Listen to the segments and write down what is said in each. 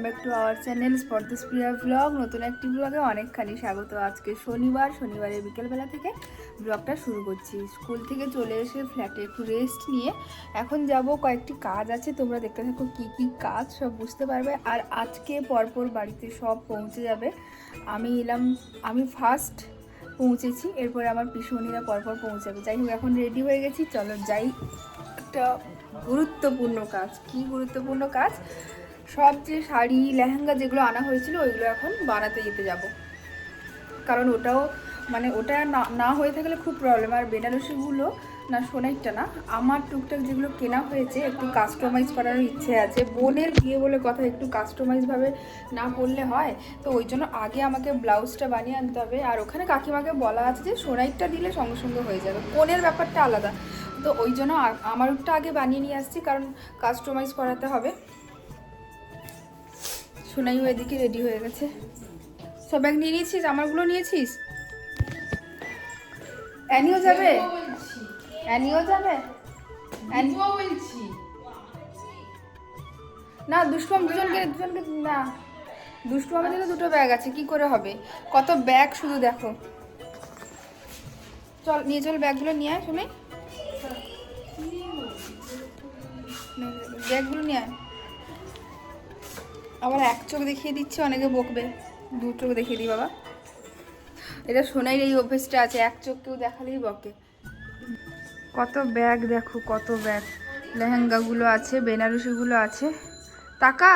Welcome back to our channel স্পর্দস Priya blog নতুন একটি ব্লগে অনেকখানি স্বাগত। আজকে শনিবার, শনিবারের বিকেলবেলা থেকে ব্লগটা শুরু করছি। স্কুল থেকে চলে এসে ফ্ল্যাটে একটু রেস্ট নিয়ে এখন যাব। কয়েকটি কাজ আছে, তোমরা দেখতে থাকো কি কি কাজ, সব বুঝতে পারবে। আর আজকে পরপর বাড়িতে সব পৌঁছে যাবে। আমি এলাম, আমি ফার্স্ট পৌঁছেছি, এরপরে আমার পিসুমণিরা পরপর পৌঁছাবে। যাই হোক, এখন রেডি হয়ে গেছি। চলো যাই। একটা গুরুত্বপূর্ণ কাজ। কি গুরুত্বপূর্ণ কাজ? সব যে শাড়ি, লেহেঙ্গা যেগুলো আনা হয়েছিল, ওইগুলো এখন বানাতে যেতে যাব। কারণ ওটাও মানে ওটা না না হয়ে থাকলে খুব প্রবলেম আর বেনারসিগুলো না, সোনাইটা না, আমার টুকটাক যেগুলো কেনা হয়েছে, একটু কাস্টমাইজ করার ইচ্ছে আছে। বোনের বিয়ে বলে কথা, একটু কাস্টমাইজভাবে না করলে হয়, তো ওই জন্য আগে আমাকে ব্লাউজটা বানিয়ে আনতে হবে। আর ওখানে কাকিমাকে বলা আছে যে, সোনাইটা দিলে সঙ্গে সঙ্গে হয়ে যাবে। বোনের ব্যাপারটা আলাদা। তো ওই জন্য আমারটা আগে বানিয়ে নিয়ে আসছি, কারণ কাস্টমাইজ করাতে হবে। সোনাইও এদিকে রেডি হয়ে গেছে। সব ব্যাগ নিয়ে নিয়েছিস? আমারগুলো নিয়েছিস? অ্যানিও যাবে? অ্যানিও যাবে? বলছি। না দুষ্টুম দুজনকে দুজনকে না। দুষ্টু আমাদের দুটো ব্যাগ আছে কি করে হবে? কত ব্যাগ শুধু দেখো। চল নিয়ে চল ব্যাগগুলো নিয়ে আয় শুনে ব্যাগগুলো নিয়ে আয়। আবার এক চোখ দেখিয়ে দিচ্ছে, অনেকে বকবে। দু চোখ দেখিয়ে দিই, বাবা। এটা শোনাই এই অভ্যেসটা আছে, এক চোখ কেউ দেখালেই বকে। কত ব্যাগ দেখো, কত ব্যাগ। লেহেঙ্গাগুলো আছে, বেনারসিগুলো আছে। টাকা?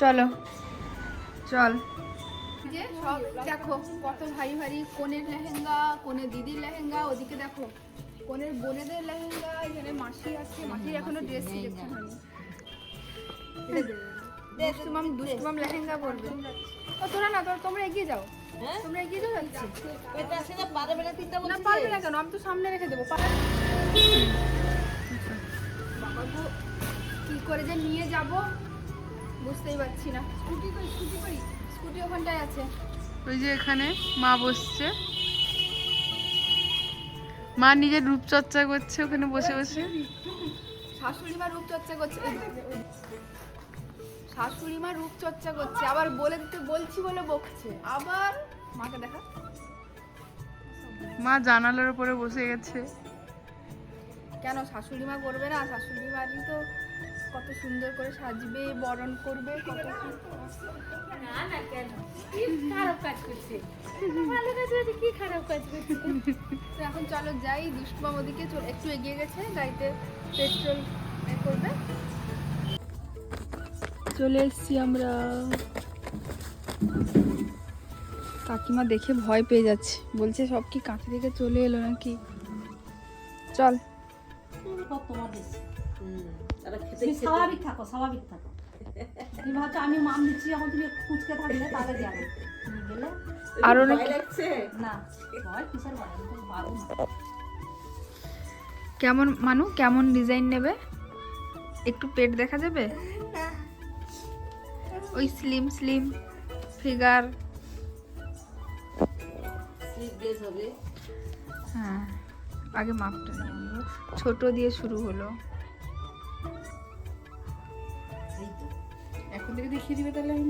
চলো, চল। যে সব দেখো, কত ভারী ভারী কোনের লেহেঙ্গা কোনের দিদির লেহেঙ্গা, ওদিকে দেখো। কোনের বোনেদের লেহেঙ্গা এখানে মাসি আছে। মাসির এখনও ড্রেস সিলেকশন হয়নি দুষ্টুমাম দুষ্টুমাম লেহেঙ্গা পরবে। ও তোরা না তোরা তোমরা এগিয়ে যাও। তোমরা এগিয়ে যাও যাচ্ছি। না পারবে না কেন? আমি তো সামনে রেখে দেবো পা- বাবা গো, কি করে যে নিয়ে যাব? বুঝতেই পারছি না। স্কুটি কই স্কুটি কই? স্কুটি ওখানটায় আছে। ওই যে এখানে মা বসছে। মা নিজের রূপচর্চা করছে ওখানে বসে বসে। শাশুড়ি মা রূপচর্চা করছে। শাশুড়ি মা রূপচর্চা করছে। আবার বলে দিতে বলছি বলে বকছে। আবার মাকে দেখা। মা জানালার উপরে বসে গেছে। কেন? শাশুড়ি মা করবে না? শাশুড়ি মারই তো কত সুন্দর করে সাজবে বরণ করবে কত না না কেন? খারাপ কাজ করছে? ভালো কাজ করছে কি খারাপ কাজ করছে? তো এখন চলো যাই দুষ্টুমাম ওদিকে চল- একটু এগিয়ে গেছে গাড়িতে পেট্রোল করবে। চলে এসছি আমরা। কাকিমা দেখে ভয় পেয়ে যাচ্ছে বলছে সব কি কাঁচি থেকে চলে এলো নাকি? চল। তোমার তুমি স্বাভাবিক থাকো স্বাভাবিক থাকো। তুমি ভাবছ আমি মান দিচ্ছি যখন তুমি কুচকে থাকলে তাহলে যাবে তুমি গেলে আর অনেক না ভয় কিসের ভয়? আমি তো পারব না। কেমন মানু কেমন ডিজাইন নেবে? একটু পেট দেখা যাবে? ওই স্লিম স্লিম ফিগার হ্যাঁ আগে মাপটা ছোট দিয়ে শুরু হলো। এখন দেখিয়ে দিবে তাহলে আমি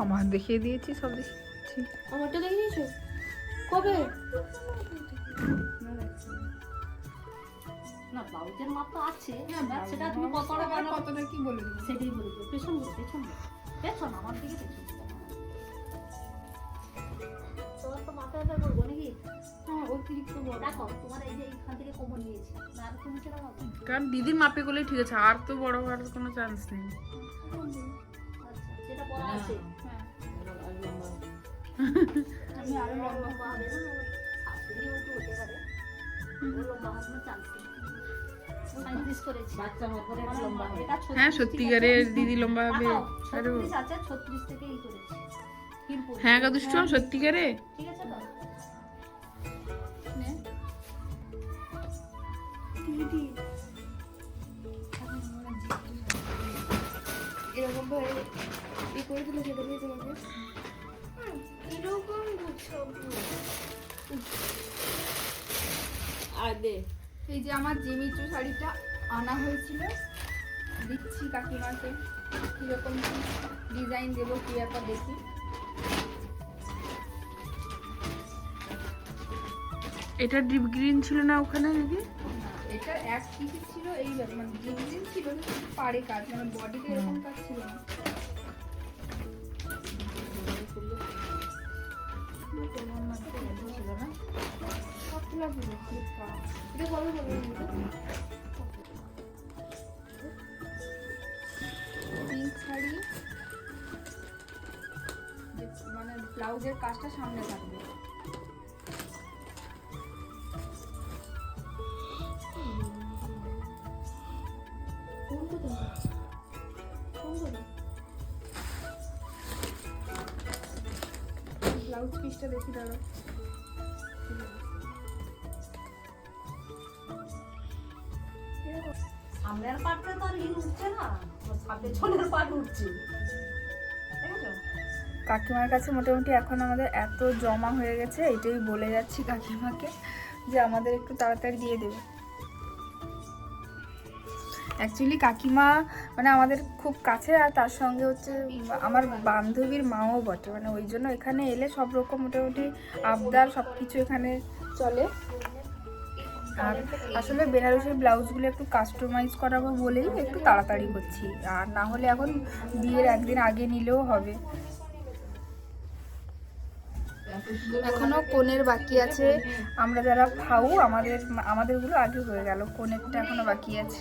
আমার দেখিয়ে দিয়েছি সব দেখিয়েছি। আমারটা দেখে নিয়েছো কবে? না ব্লাউজের মাপ তো আছে এবার সেটা তুমি কতটা বানাও কতটা কি বলে দেবো? সেটাই বলি তো পেছন পেছন পেছন আমার দিকে পেছন তোমার তো মাথায় ব্যথা করব নাকি? হ্যাঁ অতিরিক্ত বড়। দেখো তোমার এই যে এইখান থেকে কোমর নিয়েছি না আর তুমি সেটা ভাবো। কারণ দিদির মাপে করলেই ঠিক আছে আর তো বড় হওয়ার কোনো চান্স নেই। আছে হ্যাঁ আমি আরও লম্বা হবে না শাশুড়ি হয়তো হতে পারে লম্বা হওয়ার চান্স নেই সাইন্টিস করেছি বাচ্চা হওয়ার পরে লম্বা হবে এটা 36 হ্যাঁ সত্যিকারের দিদি লম্বা হবে। দেখাও, আরে 36 আছে 36 থেকে এই করেছি। হিরপুর। হ্যাঁ গা দুষ্টু সত্যিকারে? ঠিক করে দিলে সেটা দিয়ে তোমাকে এরকম গুছাবো এই যে আমার জিমিচু শাড়িটা আনা হয়েছিল দিচ্ছি কাকিমাকে। কীরকম ডিজাইন দেবো কী ব্যাপার দেখি। এটা ডিপ গ্রিন ছিল না ওখানে নাকি? এটা এক পিসি ছিল এই ব্যাপার, মানে ডিজাইন ছিল কিন্তু পাড়ে কাজ মানে বডিতে এরকম কাজ ছিল না। শাড়ি। মানে ব্লাউজের কাজটা সামনে থাকবে। ব্লাউজ পিসটা দেখি দাঁড়ো সামনের পাটটা তো আর উঠছে না। পেছনের পাট উঠছে। কাকিমার কাছে মোটামুটি এখন আমাদের এত জমা হয়ে গেছে, এটাই বলে যাচ্ছি কাকিমাকে যে আমাদের একটু তাড়াতাড়ি দিয়ে দেবে। অ্যাকচুয়ালি কাকিমা মানে আমাদের খুব কাছে আর তার সঙ্গে হচ্ছে আমার বান্ধবীর মাও বটে। মানে ওই জন্য এখানে এলে সব রকম মোটামুটি আবদার সব কিছু এখানে চলে। আর আসলে বেনারসির ব্লাউজগুলো একটু কাস্টমাইজ করাবো বলেই একটু তাড়াতাড়ি করছি। আর না হলে এখন বিয়ের একদিন আগে নিলেও হবে। এখনও কোণের বাকি আছে। আমরা যারা খাও আমাদের, আমাদেরগুলো আগে হয়ে গেল। কোণেরটা এখনও বাকি আছে।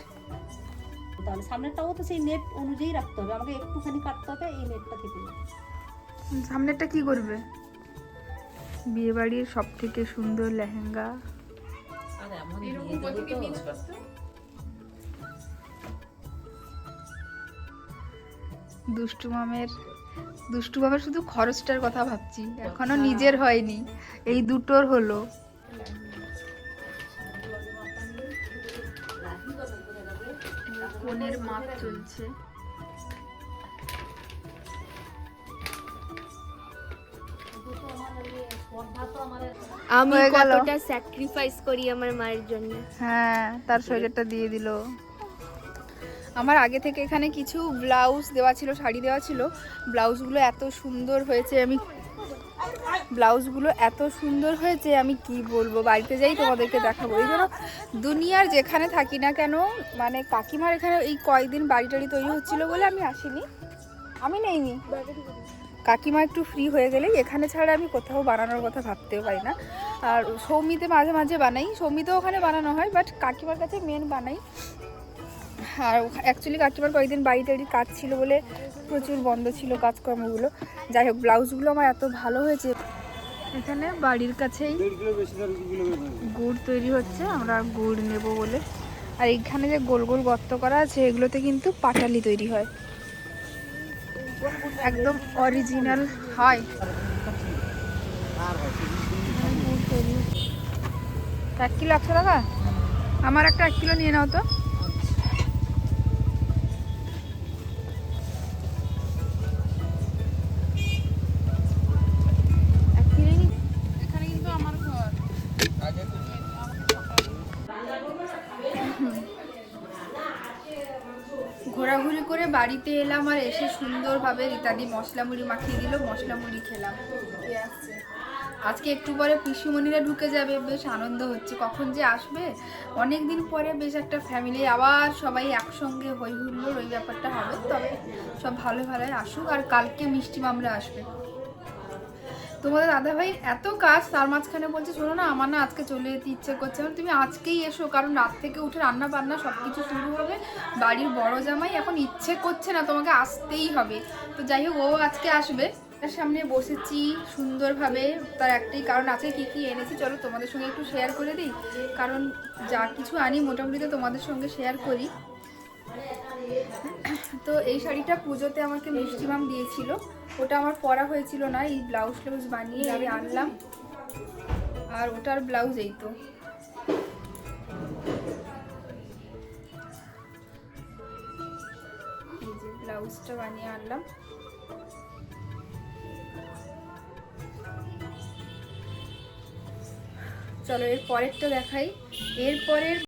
তাহলে সামনেরটাও তো সেই নেট অনুযায়ী রাখতে হবে। আমাকে একটুখানি কাটতে হবে এই নেটটা থেকে। সামনেরটা কি করবে? বিয়ে বাড়ির সব থেকে সুন্দর লেহেঙ্গা এরকম প্রতিটি দুষ্টু মামের দুষ্টু মামের শুধু খরচটার কথা ভাবছি। এখনও নিজের হয়নি। এই দুটোর হলো। কোণের মাপ চলছে। আমি হয়ে গেল। কতটা স্যাক্রিফাইস করি আমার মায়ের জন্য। হ্যাঁ তার সোয়েটারটা দিয়ে দিল। আমার আগে থেকে এখানে কিছু ব্লাউজ দেওয়া ছিল শাড়ি দেওয়া ছিল। ব্লাউজগুলো এত সুন্দর হয়েছে আমি ব্লাউজগুলো এত সুন্দর হয়েছে, আমি কি বলব? বাড়িতে যাই, তোমাদেরকে দেখাবো। এই জন্য দুনিয়ার যেখানে থাকি না কেন মানে কাকিমার এখানে এই কয়েকদিন বাড়ি টাড়ি তৈরি হচ্ছিল বলে আমি আসিনি। আমি নেইনি। কাকিমা একটু ফ্রি হয়ে গেলেই, এখানে ছাড়া আমি কোথাও বানানোর কথা ভাবতেও পারি না। আর সৌমিতে মাঝে মাঝে বানাই, সৌমিতেও ওখানে বানানো হয় বাট কাকিমার কাছে মেন বানাই। আর অ্যাকচুয়ালি কাকিমার কয়েকদিন বাড়ি টাড়ি কাজ ছিল বলে প্রচুর বন্ধ ছিল কাজকর্মগুলো। যাই হোক, ব্লাউজগুলো আমার এত ভালো হয়েছে। এখানে বাড়ির কাছেই গুড় তৈরি হচ্ছে, আমরা গুড় নেব বলে। আর এখানে যে গোল গোল গর্ত করা আছে, এগুলোতে কিন্তু পাটালি তৈরি হয়। একদম অরিজিনাল হয়। এক কিলো একশো টাকা? আমার একটা এক কিলো নিয়ে নাও তো। ঘোরাঘুরি করে বাড়িতে এলাম আর এসে সুন্দরভাবে রীতাদি মশলা মুড়ি মাখিয়ে দিল মশলা মুড়ি খেলাম আজকে একটু পরে পিসিমণিরা ঢুকে যাবে, বেশ আনন্দ হচ্ছে। কখন যে আসবে? অনেক দিন পরে বেশ একটা ফ্যামিলি আবার সবাই একসঙ্গে হই হুল্লোড় ওই ব্যাপারটা হবে। তবে সব ভালো ভালো আসুক, আর কালকে মিষ্টি মামলা আসবে। তোমাদের দাদাভাই এত কাজ তার মাঝখানে বলছে শোনো না আমার না আজকে চলে যেতে ইচ্ছে করছে। আমি, তুমি আজকেই এসো কারণ রাত থেকে উঠে রান্না বান্না সব কিছু শুরু হবে। বাড়ির বড় জামাই এখন ইচ্ছে করছে না তোমাকে আসতেই হবে। তো যাই হোক ও আজকে আসবে। তার সামনে বসেছি সুন্দরভাবে তার একটাই কারণ আছে কি কি এনেছি চলো তোমাদের সঙ্গে একটু শেয়ার করে দিই। কারণ যা কিছু আনি মোটামুটি তো তোমাদের সঙ্গে শেয়ার করি। তো এই শাড়িটা পুজোতে আমাকে মিষ্টি মাম দিয়েছিল। ওটা আমার পরা হয়েছিল না, এই ব্লাউজ ট্লাউজ বানিয়ে আমি আনলাম। আর ওটার ব্লাউজ এই তো। ব্লাউজটা বানিয়ে আনলাম। চলো এর পরেরটা দেখাই। এর পরের